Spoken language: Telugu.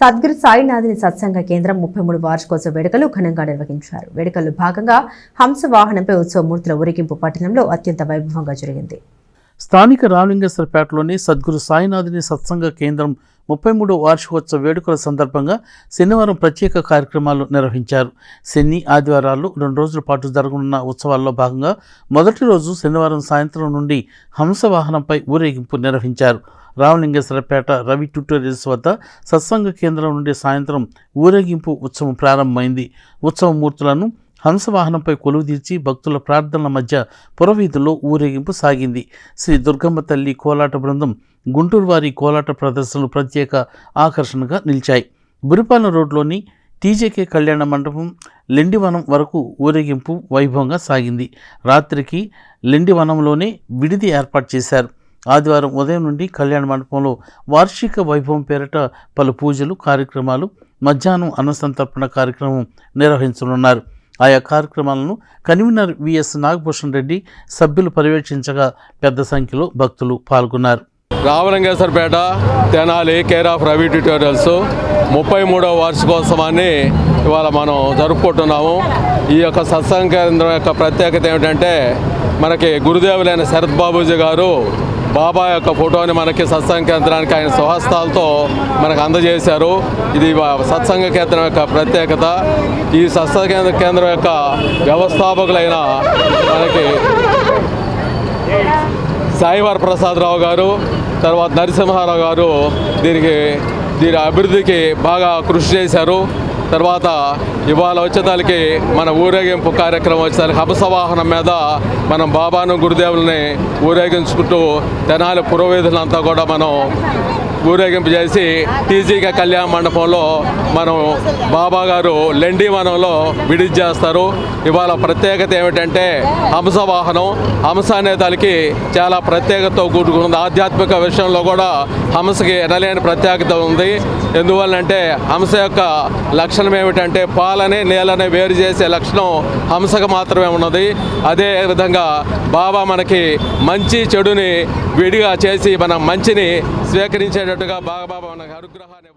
సద్గురు సాయినాథుని సత్సంగ కేంద్రం ముప్పై మూడు వార్షికోత్సవ వేడుకలు ఘనంగా నిర్వహించారు. వేడుకల్లో భాగంగా హంస వాహనంపై ఉత్సవమూర్తుల ఊరేగింపు పట్టణంలో అత్యంత వైభవంగా జరిగింది. స్థానిక రామలింగేశ్వరపేటలోని సద్గురు సాయినాథుని సత్సంగ కేంద్రం ముప్పై మూడో వార్షికోత్సవ వేడుకల సందర్భంగా శనివారం ప్రత్యేక కార్యక్రమాలు నిర్వహించారు. శని ఆదివారాలు రెండు రోజుల పాటు జరగనున్న ఉత్సవాల్లో భాగంగా మొదటి రోజు శనివారం సాయంత్రం నుండి హంస వాహనంపై ఊరేగింపు నిర్వహించారు. రామలింగేశ్వరపేట రవి ట్యూటోరియల్స్ వద్ద సత్సంగ కేంద్రం నుండి సాయంత్రం ఊరేగింపు ఉత్సవం ప్రారంభమైంది. ఉత్సవ మూర్తులను హంసవాహనంపై కొలువుదీర్చి భక్తుల ప్రార్థనల మధ్య పురవీధుల్లో ఊరేగింపు సాగింది. శ్రీ దుర్గమ్మ తల్లి కోలాట బృందం గుంటూరు వారి కోలాట ప్రదర్శనలు ప్రత్యేక ఆకర్షణగా నిలిచాయి. బురిపాలెం రోడ్లోని టీజేకే కళ్యాణ మండపం లెండివనం వరకు ఊరేగింపు వైభవంగా సాగింది. రాత్రికి లెండివనంలోనే విడిది ఏర్పాటు చేశారు. ఆదివారం ఉదయం నుండి కళ్యాణ మండపంలో వార్షిక వైభవం పేరిట పలు పూజలు కార్యక్రమాలు మధ్యాహ్నం అన్నసంతర్పణ కార్యక్రమం నిర్వహించనున్నారు. ఆయా కార్యక్రమాలను కన్వీనర్ విఎస్ నాగభూషణ్ రెడ్డి సభ్యులు పర్యవేక్షించగా పెద్ద సంఖ్యలో భక్తులు పాల్గొన్నారు. Ramalingeswarapeta Tenali care of Ravi tutorials. ముప్పై మూడవ వార్షికోత్సవాన్ని ఇవాళ మనం జరుపుకుంటున్నాము. ఈ యొక్క సత్సంగ కేంద్రం యొక్క ప్రత్యేకత ఏమిటంటే మనకి గురుదేవులైన శరత్ బాబూజీ గారు బాబా యొక్క ఫోటోని మనకి సత్సంగ కేంద్రానికి ఆయన స్వహస్తాలతో మనకు అందజేశారు. ఇది వా- సత్సంగ కేంద్రం యొక్క ప్రత్యేకత. ఈ సత్సంగ కేంద్ర కేంద్రం యొక్క వ్యవస్థాపకులైన మనకి సాయివార ప్రసాదరావు గారు తర్వాత నరసింహారావు గారు దీనికి దీని అభివృద్ధికి బాగా కృషి చేశారు. తర్వాత ఇవాళ వచ్చేదానికి మన ఊరేగింపు కార్యక్రమం వచ్చేదానికి హంసవాహనం మీద మనం బాబాను గురుదేవుల్ని ఊరేగించుకుంటూ తెనాలి పురోవేదులంతా కూడా మనం ఊరేగింపు చేసి టీజీగా కళ్యాణ మండపంలో మనం బాబా గారు లెండి వనంలో విడిది చేస్తారు. ఇవాళ ప్రత్యేకత ఏమిటంటే హంస వాహనం. హంస అనే దానికి చాలా ప్రత్యేకత కూడుకుంది ఆధ్యాత్మిక విషయంలో కూడా హంసకి ఎనలేని ప్రత్యేకత ఉంది. ఎందువల్లంటే హంస యొక్క లక్షణం ఏమిటంటే పాలని నీళ్ళని వేరు చేసే లక్షణం హంసకు మాత్రమే ఉన్నది. అదే విధంగా బాబా మనకి మంచి చెడుని విడిగా చేసి మనం మంచిని స్వీకరించేటట్టుగా బాగా బాబా మనకు అనుగ్రహాన్ని